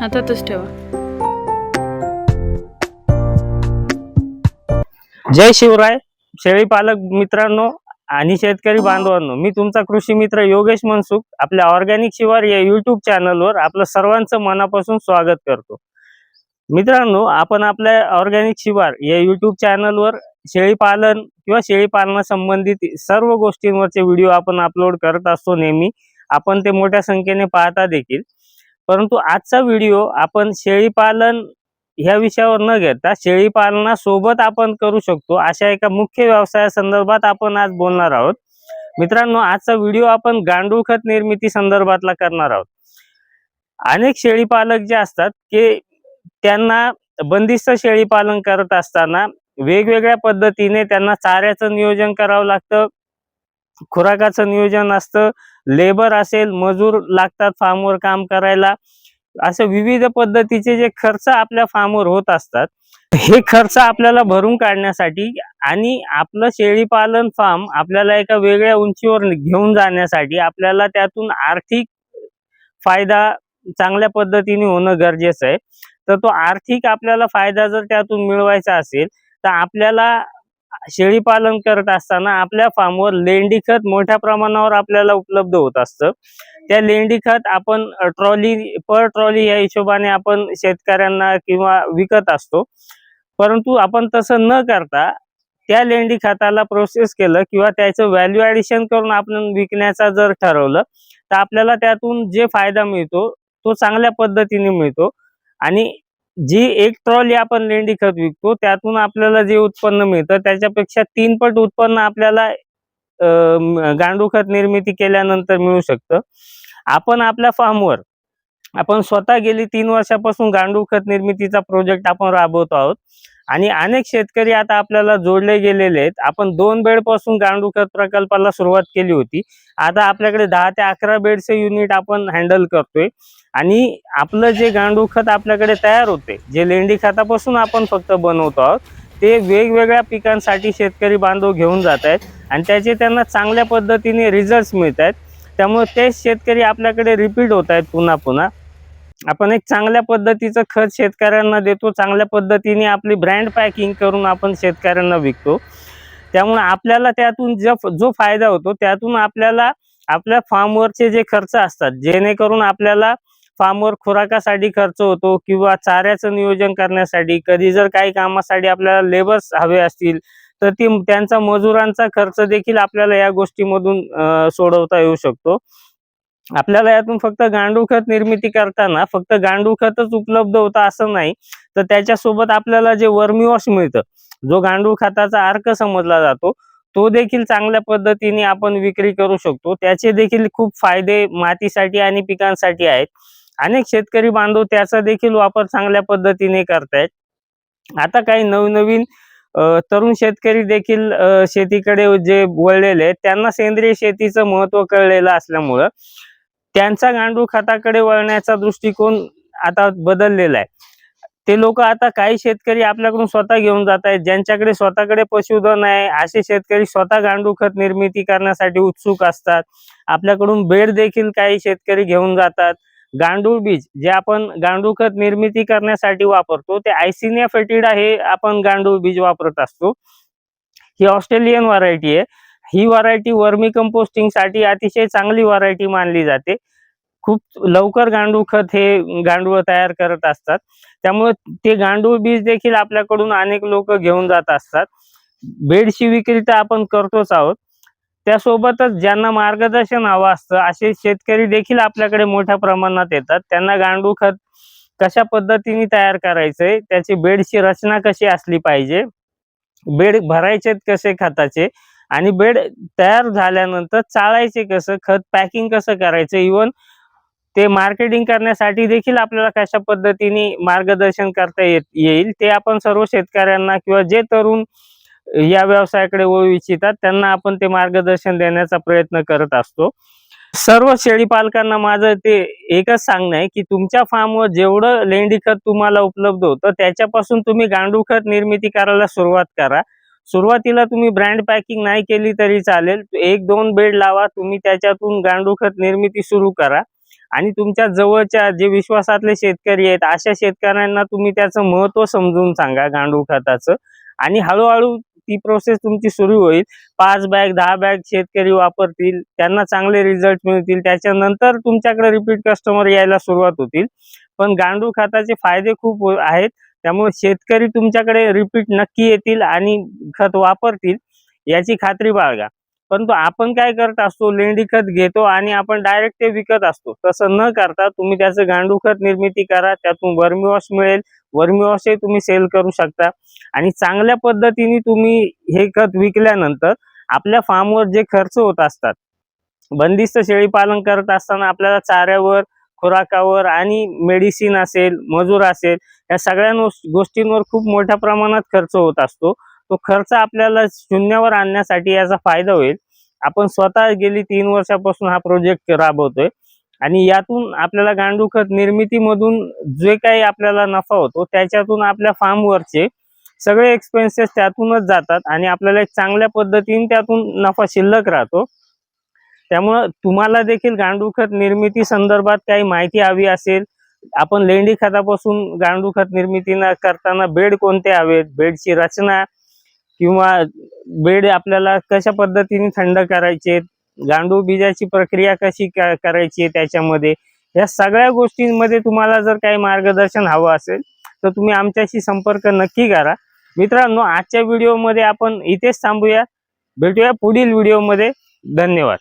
हातातच ठेवा. जय शिवराय. शेळी पालक मित्रांनो आणि शेतकरी बांधवांनो मी तुमचा कृषी मित्र योगेश मनसुख आपल्या ऑर्गॅनिक शिवार या युट्यूब चॅनलवर आपलं सर्वांचं मनापासून स्वागत करतो. मित्रांनो आपण आपल्या ऑर्गॅनिक शिवार या युट्यूब चॅनलवर शेळी पालन किंवा शेळी पालनासंबंधित सर्व गोष्टींवरचे व्हिडिओ आपण अपलोड करत असतो नेहमी. आपण ते मोठ्या संख्येने पाहता देखील. परंतु आजचा व्हिडिओ आपण शेळीपालन ह्या विषयावर न घेता शेळीपालनासोबत आपण करू शकतो अशा एका मुख्य व्यवसायासंदर्भात आपण आज बोलणार आहोत. मित्रांनो आजचा व्हिडिओ आपण गांडूळ खत निर्मिती संदर्भातला करणार आहोत. अनेक शेळी पालक जे असतात की त्यांना बंदिस्त शेळीपालन करत असताना वेगवेगळ्या पद्धतीने त्यांना चाऱ्याचं नियोजन करावं लागतं खुराकाचं नियोजन असतं लेबर असेल मजूर लागतात फार्मवर काम करायला. असे विविध पद्धतीचे जे खर्च आपल्या फार्मवर होत असतात हे खर्च आपल्याला भरून काढण्यासाठी आणि आपलं शेळीपालन फार्म आपल्याला एका वेगळ्या उंचीवर घेऊन जाण्यासाठी आपल्याला त्यातून आर्थिक फायदा चांगल्या पद्धतीने होणं गरजेचं आहे. तर तो आर्थिक आपल्याला फायदा जर त्यातून मिळवायचा असेल तर आपल्याला शेळी पालन करत असताना आपल्या फार्मवर लेंडी खत मोठ्या प्रमाणावर आपल्याला उपलब्ध होत असतं. त्या लेंडी खत आपण ट्रॉली पर ट्रॉली या हिशोबाने आपण शेतकऱ्यांना किंवा विकत असतो. परंतु आपण तसं न करता त्या लेंडी खताला प्रोसेस केलं किंवा त्याचं व्हॅल्यू ॲडिशन करून आपण विकण्याचा जर ठरवलं तर आपल्याला त्यातून जे फायदा मिळतो तो चांगल्या पद्धतीने मिळतो. आणि जी एक ट्रॉली आपण लेंडी खत विकतो त्यातून आपल्याला जे उत्पन्न मिळतं त्याच्यापेक्षा तीन पट उत्पन्न आपल्याला गांडू गांडूळ खत निर्मिती केल्यानंतर मिळू शकतं. आपण आपल्या फार्मवर आपण स्वतः गेली तीन वर्षापासून गांडूळ खत निर्मितीचा प्रोजेक्ट आपण राबवतो आहोत. आणि अनेक शेतकरी आता आपल्याला जोडले गेलेले आहेत. आपण दोन बेडपासून गांडूळ खत प्रकल्पाला सुरुवात केली होती. आता आपल्याकडे दहा ते अकरा बेडचे युनिट आपण हँडल करतोय. आणि आपलं जे गांडूळ खत आपल्याकडे तयार होते जे लेंडी खतापासून आपण फक्त बनवतो आहोत ते वेगवेगळ्या पिकांसाठी शेतकरी बांधव घेऊन जात आहेत आणि त्याचे त्यांना चांगल्या पद्धतीने रिझल्ट मिळत आहेत. त्यामुळे तेच शेतकरी आपल्याकडे रिपीट होत आहेत पुन्हा पुन्हा. आपण एक चांगल्या पद्धतीचं खत शेतकऱ्यांना देतो चांगल्या पद्धतीने आपली ब्रँड पॅकिंग करून आपण शेतकऱ्यांना विकतो. त्यामुळे आपल्याला त्यातून जो जो फायदा होतो त्यातून आपल्याला आपल्या फार्मवरचे जे खर्च असतात जेणेकरून आपल्याला फार्मवर खुराकासाठी खर्च होतो किंवा चाऱ्याचं नियोजन करण्यासाठी कधी जर काही कामासाठी आपल्याला लेबर्स हवे असतील तर ती त्यांचा मजुरांचा खर्च देखील आपल्याला या गोष्टीमधून सोडवता येऊ शकतो. आपल्याला यातून फक्त गांडूळ खत निर्मिती करताना फक्त गांडूळ खतच उपलब्ध होतं असं नाही तर त्याच्यासोबत आपल्याला जे वर्मिवॉश मिळतं जो गांडूळ खताचा अर्क समजला जातो तो देखील चांगल्या पद्धतीने आपण विक्री करू शकतो. त्याचे देखील खूप फायदे मातीसाठी आणि पिकांसाठी आहेत. अनेक शेतकरी बांधव त्याचा देखील वापर चांगल्या पद्धतीने करतायत. आता काही नवनवीन तरुण शेतकरी देखील शेतीकडे जे वळलेले आहेत त्यांना सेंद्रिय शेतीचं महत्त्व कळलेलं असल्यामुळं त्यांचा गांडूळ खताकडे वळण्याचा दृष्टिकोन आता बदललेला आहे. ते लोक आता काही शेतकरी आपल्याकडून स्वतः घेऊन जात आहेत ज्यांच्याकडे स्वतःकडे पशुधन आहे असे शेतकरी स्वतः गांडूळ खत निर्मिती करण्यासाठी उत्सुक असतात. आपल्याकडून बेड देखील काही शेतकरी घेऊन जातात. गांडूळ बीज जे आपण गांडूळ खत निर्मिती करण्यासाठी वापरतो ते आयसिनिया फेटिडा हे आपण गांडूळ बीज वापरत असतो. ही ऑस्ट्रेलियन व्हरायटी आहे. ही व्हरायटी वर्मी कंपोस्टिंगसाठी अतिशय चांगली व्हरायटी मानली जाते. खूप लवकर गांडूळ खत हे गांडूळ तयार करत असतात. त्यामुळे ते गांडूळ बीज देखील आपल्याकडून अनेक लोक घेऊन जात असतात. बेडची विक्री तर आपण करतोच आहोत. त्यासोबतच ज्यांना मार्गदर्शन हवं असतं असे शेतकरी देखील आपल्याकडे मोठ्या प्रमाणात येतात. त्यांना गांडूळ खत कशा पद्धतीने तयार करायचे त्याची बेडची रचना कशी असली पाहिजे बेड भरायचे कसे खताचे आणि बेड तयार झाल्यानंतर चाळायचे कसं खत पॅकिंग कसं करायचं इवन ते मार्केटिंग करण्यासाठी देखील आपल्याला कशा पद्धतीने मार्गदर्शन करता येत येईल ते आपण सर्व शेतकऱ्यांना किंवा जे तरुण या व्यवसायाकडे वळू इच्छितात. त्यांना आपण ते मार्गदर्शन देण्याचा प्रयत्न करत असतो. सर्व शेळी पालकांना माझं ते एकच सांगणं आहे की तुमच्या फार्मवर जेवढं लेंडी खत तुम्हाला उपलब्ध होतं त्याच्यापासून तुम्ही गांडूळ खत निर्मिती करायला सुरुवात करा. सुरुवातीला तुम्ही ब्रँड पॅकिंग नाही केली तरी चालेल. एक दोन बेड लावा तुम्ही त्याच्यातून गांडूळ खत निर्मिती सुरू करा. आणि तुमच्या जवळच्या जे विश्वासातले शेतकरी आहेत अशा शेतकऱ्यांना तुम्ही त्याचं महत्त्व समजून सांगा गांडूळ खताचं. आणि हळूहळू ती प्रोसेस तुमची सुरू होईल. पाच बॅग दहा बॅग शेतकरी वापरतील त्यांना चांगले रिझल्ट मिळतील. त्याच्यानंतर तुमच्याकडे रिपीट कस्टमर यायला सुरुवात होतील. पण गांडूळ खताचे फायदे खूप आहेत. त्यामुळे शेतकरी तुमच्याकडे रिपीट नक्की येतील आणि खत वापरतील याची खात्री बाळगा. परंतु आपण काय करत असतो? लेंडी खत घेतो आणि आपण डायरेक्ट ते विकत असतो. तसं न करता तुम्ही त्याचं गांडूळ खत निर्मिती करा. त्यातून वर्मीवॉश मिळेल. वर्मीवॉशही तुम्ही सेल करू शकता. आणि चांगल्या पद्धतीने तुम्ही हे खत विकल्यानंतर आपल्या फार्मवर जे खर्च होत असतात बंदिस्त शेळी पालन करत असताना आपल्याला चाऱ्यावर खुराकावर आणि मेडिसिन असेल मजूर असेल या सगळ्या गोष्टींवर खूप मोठ्या प्रमाणात खर्च होत असतो. तो खर्च आपल्याला शून्यावर आणण्यासाठी याचा फायदा होईल. आपण स्वतः गेली तीन वर्षापासून हा प्रोजेक्ट राबवतोय. आणि यातून आपल्याला गांडूळ खत निर्मितीमधून जे काही आपल्याला नफा होतो त्याच्यातून आपल्या फार्मवरचे सगळे एक्सपेन्सेस त्यातूनच जातात आणि आपल्याला एक चांगल्या पद्धतीने त्यातून नफा शिल्लक राहतो. त्यामुळं तुम्हाला देखील गांडूळ खत निर्मिती संदर्भात काही माहिती हवी असेल आपण लेंडी खतापासून गांडूळ खत निर्मिती करताना बेड कोणते हवेत बेडची रचना किंवा बेड आपल्याला कशा पद्धतीने थंड करायचे गांडूळ बीजाची प्रक्रिया कशी करायची आहे त्याच्यामध्ये? या सगळ्या गोष्टींमध्ये तुम्हाला जर काही मार्गदर्शन हवं असेल तर तुम्ही आमच्याशी संपर्क नक्की करा. मित्रांनो आजच्या व्हिडिओमध्ये आपण इथेच थांबूया. भेटूया पुढील व्हिडिओमध्ये. धन्यवाद.